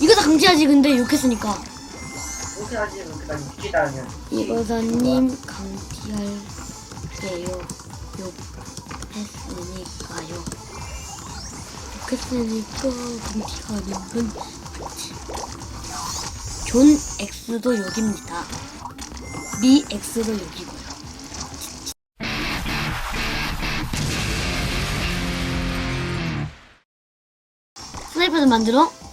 이거 다 강제하지 근데 욕했으니까. 이렇게 하지 이렇게 난 웃기다면 이거사님 강티할게요. 욕했으니까요. 욕했으니까 강티하는 건존 X도 욕입니다. 미 X도 욕이고요. 스나이퍼를 만들어 어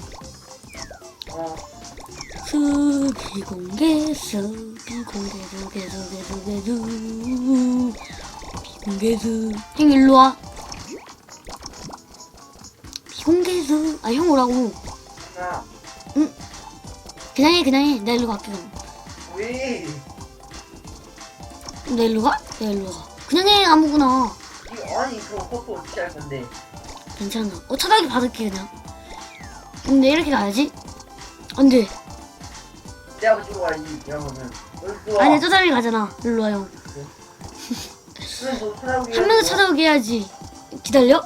수 비 공개 수 비 공개 수비 수비 수비 수. 비공개 수. 형 일로 와. 비공개 수. 아 형 오라고. 야, 그냥 해 그냥 해나 일로 갈게 그럼. 왜? 나 일로 가? 나 일로 가. 그냥 해 아무거나. 이거 아니 그거 어떻게 할 건데? 괜찮아. 어 차라리 받을게 그냥. 근데 이렇게 가야지? 안돼 내가 가지고 와야지 이러면은 여기 와 아니 저 사람이 가잖아. 일로 찾아오게 한명더 찾아오게 해야지. 기다려?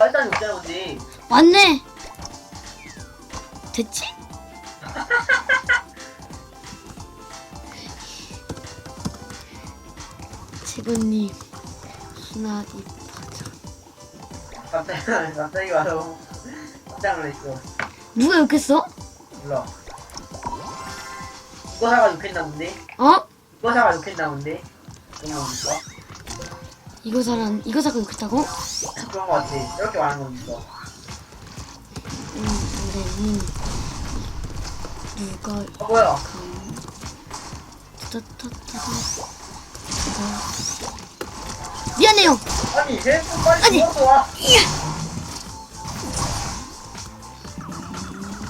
일단 없잖아 근데 왔네. 됐지? 직원님 수나 입하자. 갑자기 갑자기 와서 깜짝 놀랐어. 누가 욕했어? 몰라 이거 사가 욕했나 본데? 어? 이거 사가 욕했나 본데? 그런 거 뭡니까? 이거 사람 이거 사고 욕했다고? 그런 거 같아 이렇게 말하는 겁니까? 응 선생님 누가 어 뭐야 강 따따따따 미안해요 아니 헬프 빨리 아니. 죽어서 와 이야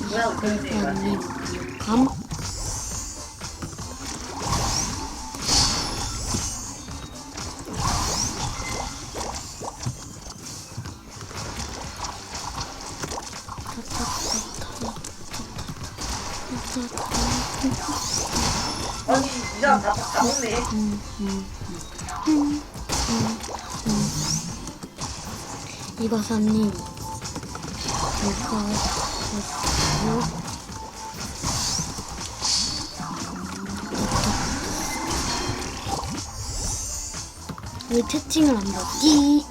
뭐야 그런데 이사님 감 아니 이 사람 다, 다 먹네 이거사님 이거 이거 왜 채팅을 안 받지?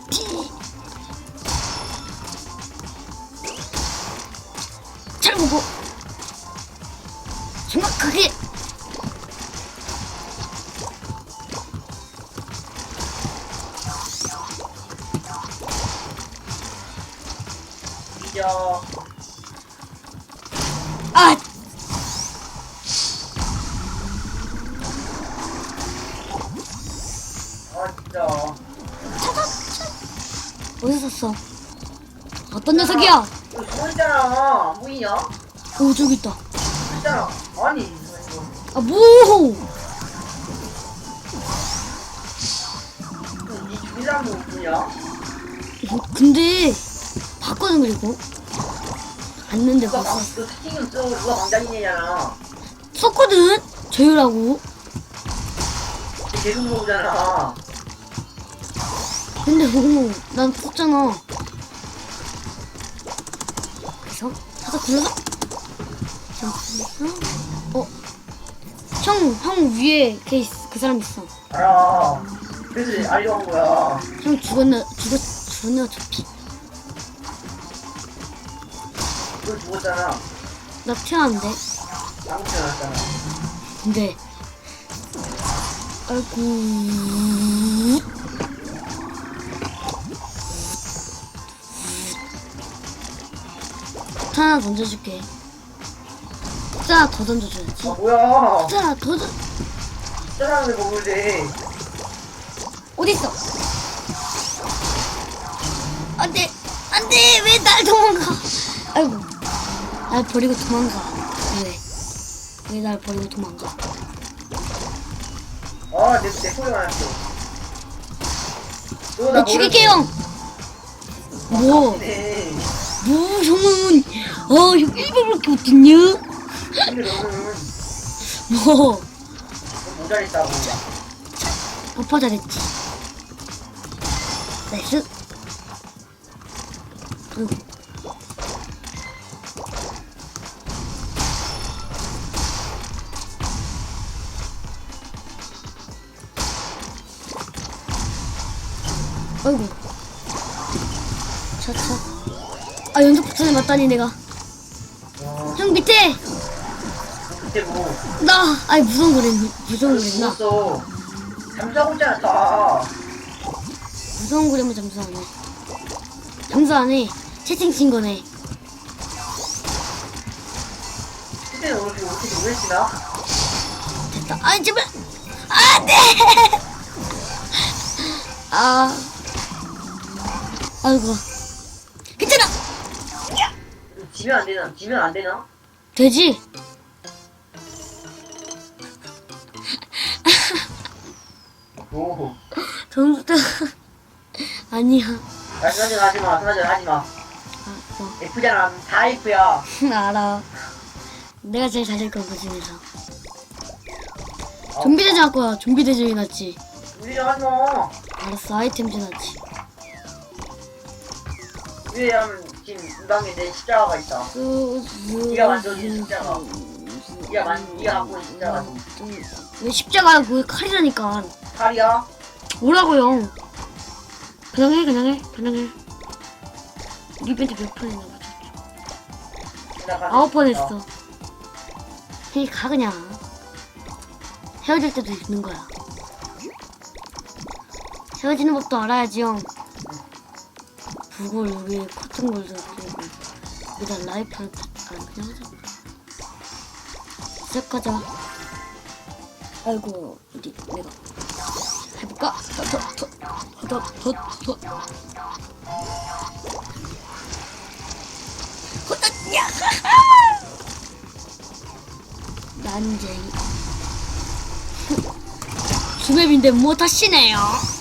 이겨 아아 진짜 어디서 샀어? 어떤 녀석이야? 이거 죽어있잖아 안 보이냐? 오 저기 있다. 있잖아 아니 이거 아 뭐? 이거 이 죽인 사람도 못 보냐? 뭐, 근데 봤거든 그리고 봤는데 봤어. 방, 너 채팅은 써 누가 방장이냐잖아 썼거든 조율하고. 계속 모으잖아 근데 뭐난 썼잖아. 그래서 살짝 굴러서. 어? 형, 형 위에 걔 있, 그 사람 있어. 알아 그래서 알려 한 거야 형 죽었나, 죽었, 죽었네 어차피. 너 죽었잖아 나. 아무 튼 알았잖아 근데 아이고. 하나 던져줄게. 자, 더 던져줘야지. 아 뭐야? 자, 더 던... 사람을 먹을 때 어딨어? 안돼. 안돼. 왜 날 도망가? 아이고 날 버리고 도망가. 왜? 왜 날 버리고 도망가. 아 내 내 소리가 났어 너나 나 죽일게요. 뭐? 네. 뭐 형은 아형 일본밖에 못했냐? 근데 너는 뭐? 너 모자랬다고. 오빠 잘했지. 나이스. 그리고 아이고. 차차. 아 연속 폭탄에 맞다니 내가. 어, 형 밑에 그때 뭐 나. 아이 무서운 거랬니? 무서운 거랬나? 죽었어. 잠자고 있잖아 다. 무서운 거라면 잠수 안 해. 잠수 안 해. 채팅 친 거네. 어떻게 왜 지나? 됐다. 아니 제발. 안 돼. 아. 아이고. 괜찮아. 지면 안 되나? 지면 안 되나? 되지. 오. 점수다. 아니야. 아, 사진 하지 마. 사진 하지 마. 아, 어. F잖아. 다 F야. 알아. 내가 제일 잘될 거야 그 중에서. 어. 좀비 대전 할 거야. 좀비 대전이 낫지. 우리 하지 마. 알았어. 아이템 좀 낫지. 왜냐면 지금 이 방에 내 십자가가 있다. 네가 만들어준 십자가. 네가 만, 네가 갖고 있는 십자가. 왜 십자가야? 그 칼이라니까. 칼이야? 뭐라고요? 그냥 해, 그냥 해, 그냥 해. 리벤트 몇번 했나 보자. 나 가서 아홉 번 있다. 했어. 헤이, 가, 그냥. 헤어질 때도 있는 거야. 헤어지는 법도 알아야지, 형. 그걸 여기 커튼 걸서 그리고 일단 라이프 할 때, 아, 그냥 하자. 시작하자. 아이고, 어디, 내가. 해볼까? 더, 더, 더, 더, 더, 더. 호다, 야! 난쟁이. 주맵인데 뭐 다시네요.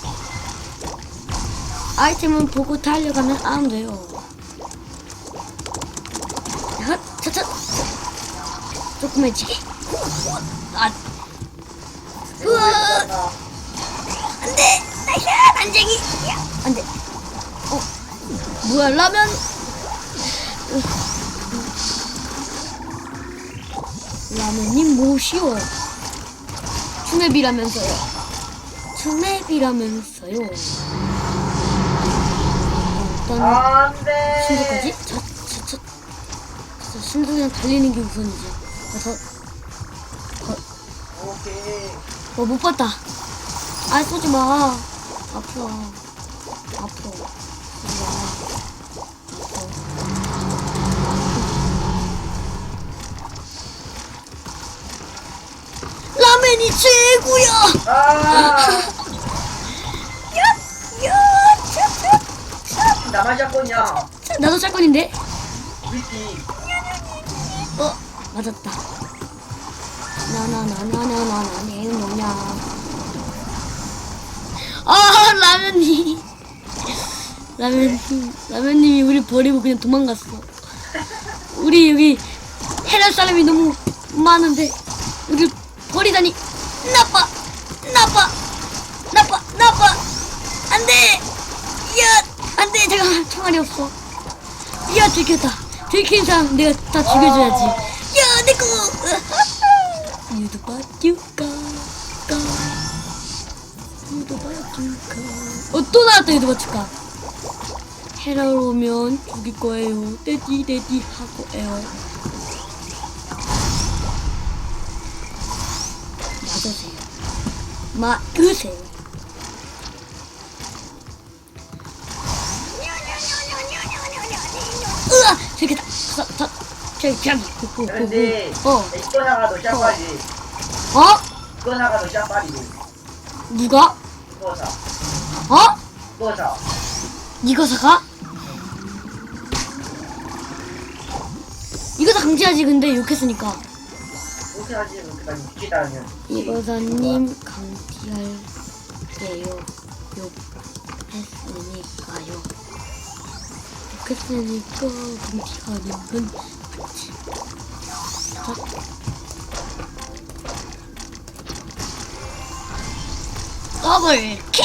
아이템은 보고 달려가면 안 돼요. 헛, 차차. 조금 해지기. 아, 우와. 나 안돼 나야 난쟁이 안돼 어 뭐야 라면 으. 라면님 뭐시오 투맵이라면서요 투맵이라면서요 안 돼. 신속하지? 저저저 저, 신속 그냥 달리는 게 우선이지. 오케이. 어 못 봤다. 아 쏘지 마. 아파. 아파. 쏘지 마 아파 라면이 최고야! 아, 잡고 있냐? 나도 짤건인데? 위티. 어 맞았다. 나나나나나나나 내 뭐냐? 아 라면님 라면님 라면님이 우리 버리고 그냥 도망갔어. 우리 여기 해랄 사람이 너무 많은데 우리 버리다니 나빠 나빠 나빠 나빠. 안돼! 야 안돼 잠깐만 총알이 없어. 야 들켰다. 들킨 사람 내가 다 죽여줘야지. 야 내꺼 유도 봐줄까? 까. 유도 봐줄까? 어또 나왔다 유도 봐줄까? 헤라로 오면 죽일 거예요. 떼디 떼디 하고 에요 맞으세요. 맞으세요 저, 저, 저기, 저기, 고, 고, 고, 근데 고. 어, 이거 나가도 샷발이. 어? 이거 나가도 샷발이고. 누가? 이거 사. 어? 이거 사. 이거 사가? 이거 다 강제하지, 근데 욕했으니까. 이렇게 하지 이렇게 나 미치다면. 이거사님. 욕했으니까요. 강티하는 건 맞지. 자. 더블 킬!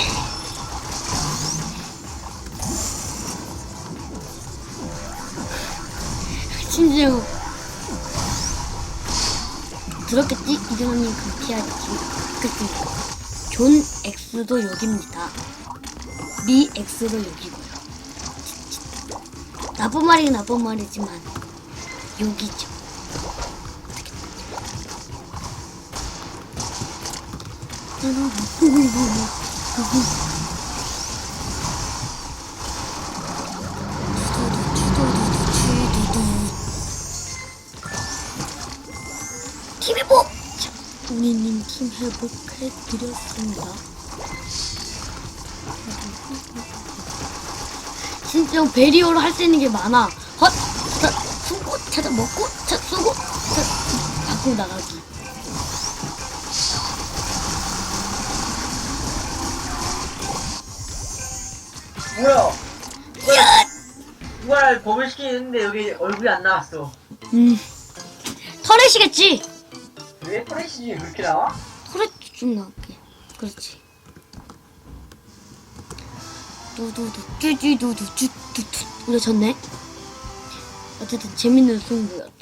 심지어 들었겠지? 이준호님 강티하지 그치 존 X도 여기입니다 미 X로 여기고요. 나쁜 말이긴 나쁜 말이지만 여기죠. 팀 회복! 자, 우리님 팀 회복해드렸습니다. 진짜 베리어로 할 수 있는 게 많아. 헛! 자, 숨고, 찾아 먹고, 자, 쏘고, 자, 밖으로 나가기. 뭐야? 야! 누가 범을 시키는데 여기 얼굴이 안 나왔어. 음. 터렛이겠지? 왜 프레시즘이 그렇게 나와? 터렛 좀 나올게. 그렇지. 두두두, 쭈쭈두두, 쭈쭈쭈. 우리가 졌네? 어쨌든 재밌는 승부였다.